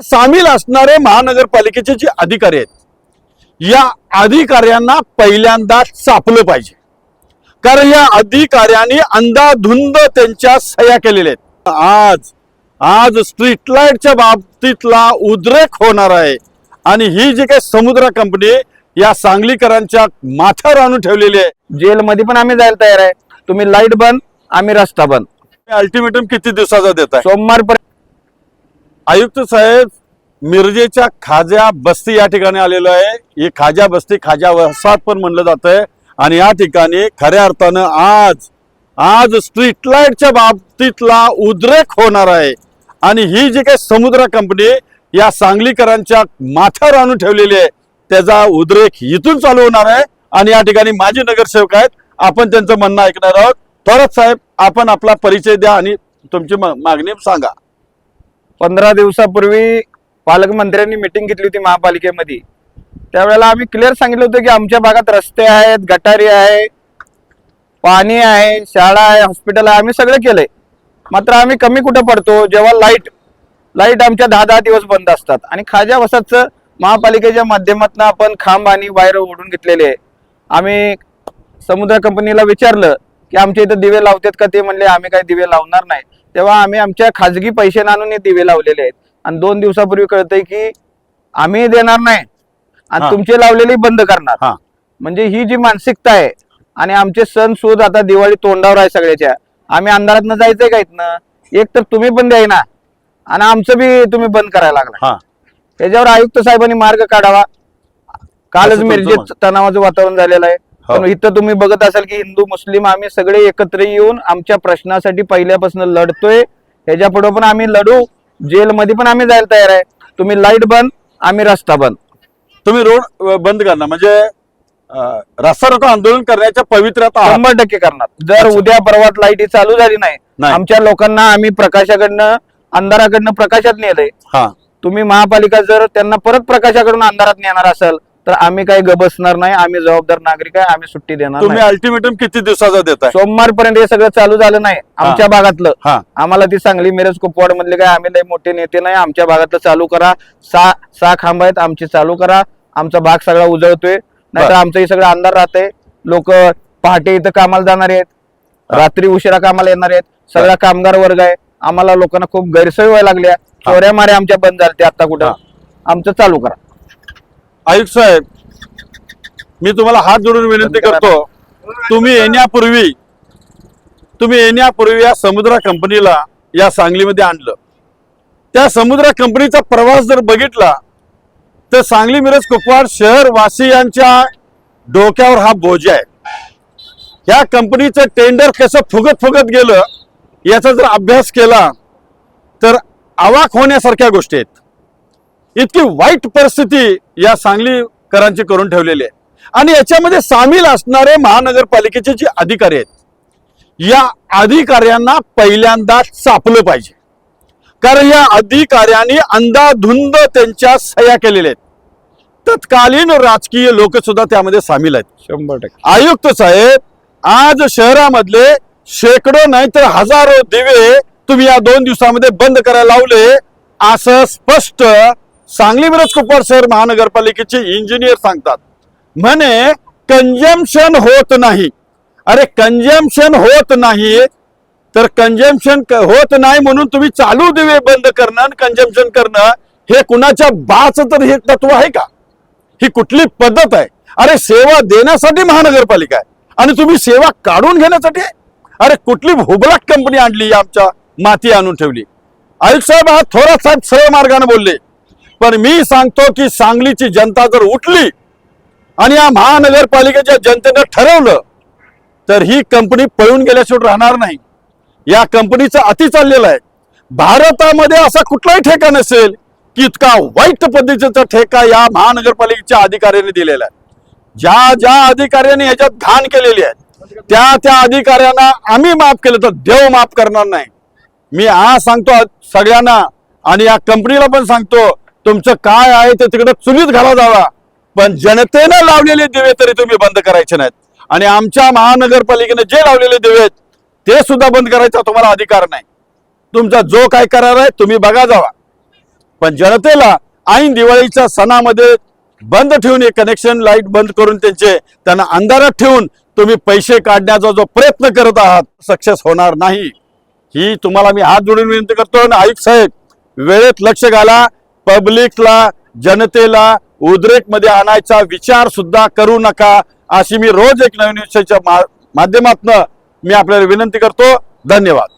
सामील असणारे महानगरपालिकेचे जे अधिकारी आहेत या अधिकाऱ्यांना पहिल्यांदा सापलं पाहिजे. कारण या अधिकाऱ्यांनी अंधाधुंद त्यांच्या सह्या केलेल्या आहेत. आज आज स्ट्रीट लाईटच्या बाबतीतला उद्रेक होणार आहे. आणि ही जी काही समुद्र कंपनी या सांगलीकरांच्या माथ्यावर आणून ठेवलेली आहे. जेलमध्ये पण आम्ही जायला तयार आहे. तुम्ही लाइट बंद आम्ही रस्ता बंद. अल्टिमेटम किती दिवसाचा देत आहे सोमवार आयुक्त साहेब मिरजेच्या खाज्या बस्ती या ठिकाणी आलेलो आहे. ही खाज्या बस्ती खाज्या वसाहत पण म्हणलं जात आहे आणि या ठिकाणी खऱ्या अर्थानं आज आज स्ट्रीट लाईटच्या बाबतीतला उद्रेक होणार आहे. आणि ही जी काही समुद्र कंपनी या सांगलीकरांच्या माथ्यावर आणून ठेवलेली आहे त्याचा उद्रेक इथून चालू होणार आहे. आणि या ठिकाणी माजी नगरसेवक आहेत. आपण त्यांचं म्हणणं ऐकणार आहोत. थोरात साहेब आपण आपला परिचय द्या आणि तुमची मा- मागणी सांगा. पंधरा दिवसापूर्वी पालकमंत्र्यांनी मिटिंग घेतली होती महापालिकेमध्ये. त्यावेळेला आम्ही क्लिअर सांगितलं होतं की आमच्या भागात रस्ते आहेत गटारी आहे पाणी आहे शाळा आहे हॉस्पिटल आहे आम्ही सगळं केलंय. मात्र आम्ही कमी कुठं पडतो जेव्हा लाइट लाइट आमच्या दहा दहा दिवस बंद असतात. आणि खाज्या वसाचं महापालिकेच्या माध्यमातून आपण खांब आणि वायर ओढून घेतलेले आहे. आम्ही समुद्र कंपनीला विचारलं की आमच्या इथं दिवे लावतात का ते म्हणले आम्ही काही दिवे लावणार नाही. तेव्हा आम्ही आमच्या खाजगी पैसे आणून हे दिवे लावलेले आहेत. आणि दोन दिवसापूर्वी कळतंय की आम्ही देणार नाही. आणि तुमचे लावलेले बंद करणार. म्हणजे ही जी मानसिकता आहे आणि आमचे सण सूद आता दिवाळी तोंडावर आहे सगळ्याच्या. आम्ही अंधारात जायचंय का इथनं? एक तर तुम्ही पण द्याय आणि आमचं बी तुम्ही बंद करायला लागला. हा. त्याच्यावर आयुक्त साहेबांनी मार्ग काढावा. कालच मिरजेत. तणावाचं वातावरण झालेलं आहे. पण इथं तुम्ही बघत असाल की हिंदू मुस्लिम आम्ही सगळे एकत्र येऊन आमच्या प्रश्नासाठी पहिल्यापासून लढतोय. ह्याच्या पुढे पण आम्ही लढू. जेलमध्ये पण आम्ही जायला तयार आहे. तुम्ही लाइट बंद आम्ही रस्ता बंद. तुम्ही रोड बंद करणार. म्हणजे रस्ता रोको आंदोलन करण्याच्या पवित्र्यात आहात. शंभर टक्के करणार. जर. उद्या परवात लाइट चालू झाली नाही. आमच्या लोकांना आम्ही प्रकाशाकडनं अंधाराकडनं प्रकाशात नेलंय. हा. तुम्ही महापालिका जर त्यांना परत प्रकाशाकडून अंधारात नेणार असाल तर आम्ही काही ग बसणार नाही आम्ही जबाबदार नागरिक आहे आम्ही सुट्टी देणार तुम्ही नाही. अल्टिमेटम किती दिवसाचा देताय? सोमवार पर्यंत हे सगळं चालू झालं नाही आमच्या भागातलं. हा. आम्हाला ती सांगली मिरज कुपवाड मधले काय आम्ही लय मोठे नेते नाही आमच्या भागातलं चालू करा. सहा सहा खांब आहेत आमची चालू करा. आमचा भाग सगळा उजळतोय. नाहीतर बर. आमचं हे सगळं अंधार राहतंय. लोक पहाटे इथं कामाला जाणार आहेत. रात्री उशिरा कामाला येणार आहेत. सगळा कामगार वर्ग आहे. आम्हाला लोकांना खूप गैरसोय व्हायला लागल्या चोऱ्या माऱ्या आमच्या बंद झाल्या आता कुठं. हा. आमचं चालू करा. आयुक्त साहेब मी तुम्हाला हात जोडून विनंती. करतो. तुम्ही येण्यापूर्वी तुम्ही येण्यापूर्वी या समुद्र कंपनीला या सांगलीमध्ये आणलं. त्या समुद्र कंपनीचा प्रवास जर बघितला तर सांगली मिरज कुपवाड शहर वासियांच्या डोक्यावर हा बोजा आहे. या कंपनीचं टेंडर कसं फुगत फुगत गेलं याचा जर अभ्यास केला तर अवाक होण्यासारख्या गोष्टी आहेत. इतकी वाईट परिस्थिती या सांगलीकरांची करून ठेवलेली आहे. आणि याच्यामध्ये सामील असणारे महानगरपालिकेचे जे अधिकारी आहेत या अधिकाऱ्यांना पहिल्यांदा सापलं पाहिजे. कारण या अधिकाऱ्यांनी अंधाधुंद त्यांच्या सह्या केलेल्या आहेत. तत्कालीन राजकीय लोक सुद्धा त्यामध्ये सामील आहेत. शंभर टक्के. आयुक्त साहेब आज शहरामधले शेकडो नाही तर हजारो दिवे तुम्ही या दोन दिवसामध्ये बंद करायला लावले असं स्पष्ट सांगली मिरज कुपवाड शहर महानगरपालिकेचे इंजिनियर सांगतात म्हणे कंजम्पशन होत नाही. अरे कंजम्पशन होत नाही? तर कंजम्पशन होत नाही म्हणून तुम्ही चालू दिवे बंद करणं आणि कंजम्पशन करणं हे कुणाच्या बाच तर हे तत्व आहे का? ही कुठली पद्धत आहे? अरे सेवा देण्यासाठी महानगरपालिका आहे आणि तुम्ही सेवा काढून घेण्यासाठी अरे कुठली हुबलाट कंपनी आणली आमच्या माती आणून ठेवली? आयुक्त साहेब हा थोरात साहेब सरळ मार्गाने बोलले पण मी सांगतो की सांगलीची जनता जर उठली आणि या महानगरपालिकेच्या जनतेनं ठरवलं तर ही कंपनी पळून गेल्याशिवाय राहणार नाही. या कंपनीचं अति चाललेलं आहे. भारतामध्ये असा कुठलाही ठेका नसेल की इतका वाईट पद्धतीचा ठेका या महानगरपालिकेच्या अधिकाऱ्यांनी दिलेला आहे. ज्या ज्या अधिकाऱ्यांनी याच्यात घाण केलेली आहे त्या त्या अधिकाऱ्यांना आम्ही माफ केलं तर देव माफ करणार नाही. मी आज सांगतो सगळ्यांना आणि या कंपनीला पण सांगतो तुमचं काय आहे ते तिकडं चुलीत घाला जावा. पण जनतेनं लावलेले दिवे तरी तुम्ही बंद करायचे नाहीत. आणि आमच्या महानगरपालिकेने जे लावलेले दिवे आहेत ते सुद्धा बंद करायचा तुम्हाला अधिकार नाही. तुमचा जो काय करार आहे तुम्ही बघा जावा. पण जनतेला ऐन दिवाळीच्या सणामध्ये बंद ठेवून हे कनेक्शन लाइट बंद करून त्यांचे त्यांना अंधारात ठेवून तुम्ही पैसे काढण्याचा जो प्रयत्न करत आहात सक्सेस होणार नाही. ही तुम्हाला मी हात जोडून विनंती करतो. आणि आयुक्त साहेब वेळेत लक्ष घाला. पब्लिकला जनतेला उद्रेकमध्ये आणायचा विचार सुद्धा करू नका अशी मी रोज एक नवीन विषयाच्या मा- मी आपल्याला विनंती करतो. धन्यवाद.